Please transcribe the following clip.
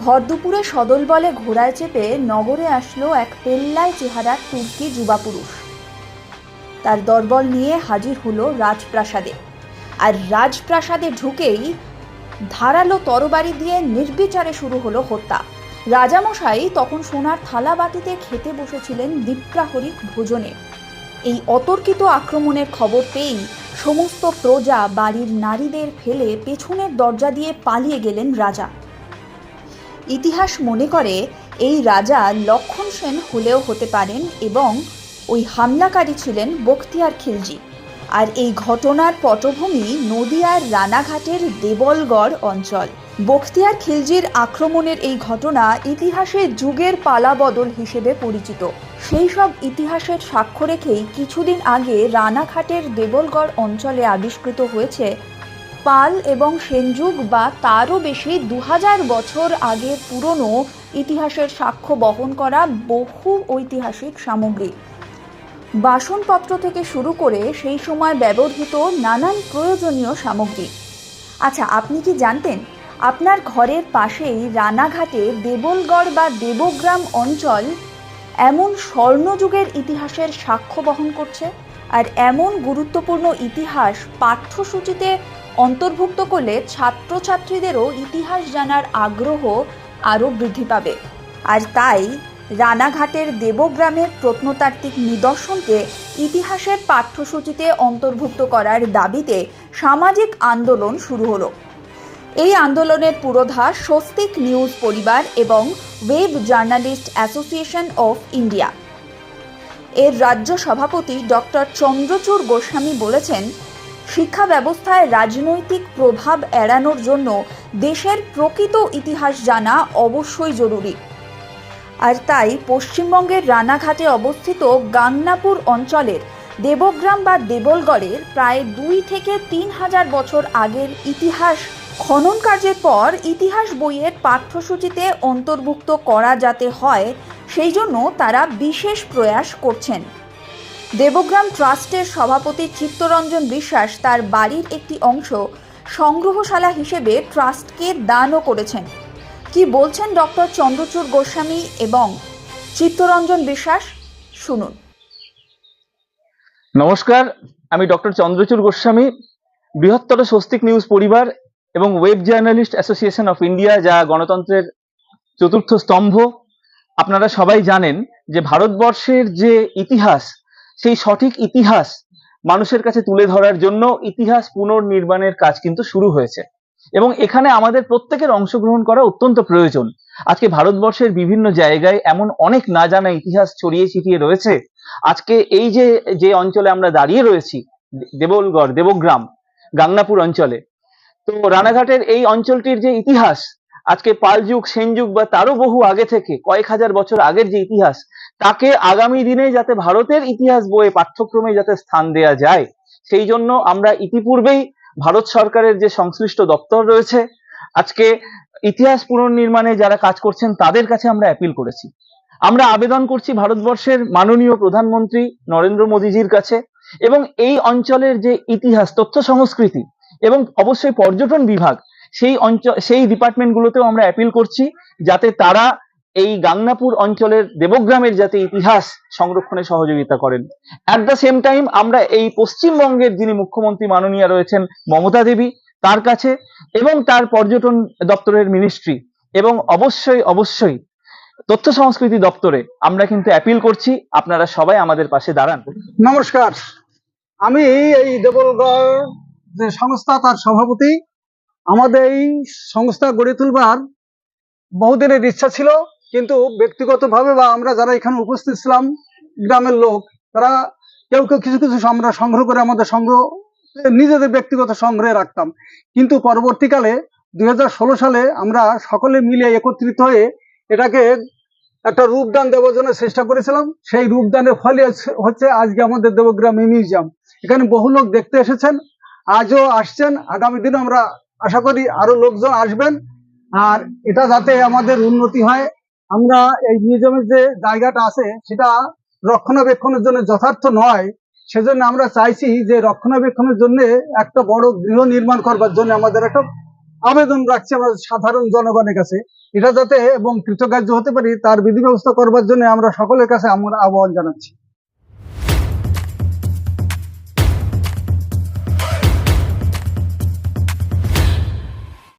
ভরদুপুরে সদল বলে ঘোড়ায় চেপে নগরে আসলো এক পেল্লায় চেহারার তুর্কি যুবা পুরুষ। তার দরবল নিয়ে হাজির হলো রাজপ্রাসাদে। আর রাজপ্রাসাদে ঢুকেই ধারালো তরবারি দিয়ে নির্বিচারে শুরু হলো হত্যা। রাজামশাই তখন সোনার থালা বাটিতে খেতে বসেছিলেন দীপ্রাহরিক ভোজনে। এই অতর্কিত আক্রমণের খবর পেয়েই সমস্ত প্রজা, বাড়ির নারীদের ফেলে পেছনের দরজা দিয়ে পালিয়ে গেলেন রাজা। ইতিহাস মনে করে এই রাজা লক্ষণ সেন হলেও হতে পারেন এবং ওই হামলাকারী ছিলেন বখতিয়ার খিলজি। আর এই ঘটনার পটভূমি নদিয়ার রানাঘাটের দেবলগড় অঞ্চল। বখতিয়ার খিলজির আক্রমণের এই ঘটনা ইতিহাসে যুগের পালাবদল হিসেবে পরিচিত। সেই সব ইতিহাসের সাক্ষ্য রেখেই কিছুদিন আগে রানাঘাটের দেবলগড় অঞ্চলে আবিষ্কৃত হয়েছে পাল এবং সেনযুগ বা তারও বেশি দু হাজার বছর আগের পুরনো ইতিহাসের সাক্ষ্য বহন করা বহু ঐতিহাসিক সামগ্রী। বাসনপত্র থেকে শুরু করে সেই সময় ব্যবহৃত নানান প্রয়োজনীয় সামগ্রী। আচ্ছা আপনি কি জানতেন, আপনার ঘরের পাশেই রানাঘাটে দেবলগড় বা দেবগ্রাম অঞ্চল এমন স্বর্ণযুগের ইতিহাসের সাক্ষ্য বহন করছে? আর এমন গুরুত্বপূর্ণ ইতিহাস পাঠ্যসূচিতে অন্তর্ভুক্ত করলে ছাত্রছাত্রীদেরও ইতিহাস জানার আগ্রহ আরও বৃদ্ধি পাবে। আর তাই রানাঘাটের দেবগ্রামের প্রত্নতাত্ত্বিক নিদর্শনকে ইতিহাসের পাঠ্যসূচিতে অন্তর্ভুক্ত করার দাবিতে সামাজিক আন্দোলন শুরু হলো। এই আন্দোলনের পুরোধা স্বস্তিক নিউজ পরিবার এবং web journalist association of India. এর রাজ্য সভাপতি ডক্টর চন্দ্রচূড় গোস্বামী বলেছেন শিক্ষা ব্যবস্থায় রাজনৈতিক প্রভাব এড়ানোর জন্য দেশের প্রকৃত ইতিহাস জানা অবশ্যই জরুরি। আর তাই পশ্চিমবঙ্গের রানাঘাটে অবস্থিত গাংনাপুর অঞ্চলের দেবগ্রাম বা দেবলগড়ের প্রায় দুই থেকে তিন হাজার বছর আগের ইতিহাস খনন কার্যের পর ইতিহাস বইয়ের পাঠ্যসূচিতে অন্তর্ভুক্ত করা যাতে হয়, সেই জন্য তারা বিশেষ প্রয়াস করছেন। দেবগ্রাম ট্রাস্টের সভাপতি চিত্তরঞ্জন বিশ্বাস তার বাড়ির একটি অংশ সংগ্রহশালা হিসেবে ট্রাস্টকে দানও করেছেন। কি বলছেন ডক্টর চন্দ্রচূড় গোস্বামী এবং চিত্তরঞ্জন বিশ্বাস? শুনুন। নমস্কার, আমি ডক্টর চন্দ্রচূড় গোস্বামী, বৃহত্তর স্বস্তিক নিউজ পরিবার এবং web journalist association of India, যা গণতন্ত্রের চতুর্থ স্তম্ভ। আপনারা সবাই জানেন যে ভারতবর্ষের যে ইতিহাস সেই সঠিক ইতিহাস মানুষের কাছে তুলে ধরার জন্য ইতিহাস পুনর্নির্মাণের কাজ কিন্তু শুরু হয়েছে। এবং এখানে আমাদের প্রত্যেকের অংশগ্রহণ করা অত্যন্ত প্রয়োজন। আজকে ভারতবর্ষের বিভিন্ন জায়গায় এমন অনেক না জানা ইতিহাস ছড়িয়ে ছিটিয়ে রয়েছে। আজকে এই যে যে অঞ্চলে আমরা দাঁড়িয়ে রয়েছি, দেবলগড়, দেবগ্রাম, গাংনাপুর অঞ্চলে, তো রানাঘাটের এই অঞ্চলটির যে ইতিহাস আজকে পাল যুগ, সেন যুগ বা তারও বহু আগে থেকে, কয়েক হাজার বছর আগের যে ইতিহাস, তাকে আগামী দিনে যাতে ভারতের ইতিহাস বইয়ে পাঠ্যক্রমে যাতে স্থান দেয়া যায়, সেই জন্য আমরা ইতিপূর্বেই ভারত সরকারের যে সংশ্লিষ্ট দপ্তর রয়েছে, আজকে ইতিহাস পুনর্নির্মাণে যারা কাজ করছেন, তাদের কাছে আমরা অ্যাপিল করেছি। আমরা আবেদন করছি ভারতবর্ষের মাননীয় প্রধানমন্ত্রী নরেন্দ্র মোদীজির কাছে, এবং এই অঞ্চলের যে ইতিহাস, তথ্য সংস্কৃতি, এবং অবশ্যই পর্যটন বিভাগ সেই অঞ্চল, সেই ডিপার্টমেন্টগুলোতেও আমরা অ্যাপিল করছি যাতে তারা এই গাংনাপুর অঞ্চলের দেবগ্রামের যাতে ইতিহাস সংরক্ষণে সহযোগিতা করেন। অ্যাট দ্য সেম টাইম আমরা এই পশ্চিমবঙ্গের যিনি মুখ্যমন্ত্রী মাননীয় রয়েছেন মমতা দেবী, তার কাছে এবং তার পর্যটন দপ্তরের মিনিস্ট্রি এবং অবশ্যই অবশ্যই তথ্য সংস্কৃতি দপ্তরে আমরা কিন্তু অ্যাপিল করছি। আপনারা সবাই আমাদের পাশে দাঁড়ান। নমস্কার। আমি এই দেবলগড় যে সংস্থা, তার সভাপতি আমাদের এই সংস্থা গড়ে তুলবার বহুদিনের ইচ্ছা ছিল, কিন্তু ব্যক্তিগতভাবে বা আমরা যারা এখানে উপস্থিত ছিলাম, গ্রামের লোক, তারা কেউ কেউ কিছু কিছু আমরা সংগ্রহ করে আমাদের সংগ্রহ, নিজেদের ব্যক্তিগত সংগ্রহে রাখতাম। কিন্তু পরবর্তীকালে দুই হাজার ষোলো সালে আমরা সকলে মিলে একত্রিত হয়ে এটাকে একটা রূপদান দেওয়ার জন্য চেষ্টা করেছিলাম। সেই রূপদানের ফলে হচ্ছে আজকে আমাদের দেবগ্রাম মিউজিয়াম। এখানে বহু লোক দেখতে এসেছেন, আজও আসছেন। আগামী দিনে আমরা আশা করি আরও লোকজন আসবেন। আর এটা যাতে আমাদের উন্নতি হয়, আমরা এই মিউজিয়ামের যে জায়গাটা আছে, সেটা রক্ষণাবেক্ষণের জন্য যথার্থ নয়। সেজন্য আমরা চাইছি যে রক্ষণাবেক্ষণের জন্য একটা বড় গৃহ নির্মাণ করবার জন্য আমাদের একটা আবেদন রাখছি আমরা সাধারণ জনগণের কাছে। এটা যাতে এবং কৃতকার্য হতে পারি, তার বিধি ব্যবস্থা করবার জন্য আমরা সকলের কাছে আমরা আহ্বান জানাচ্ছি।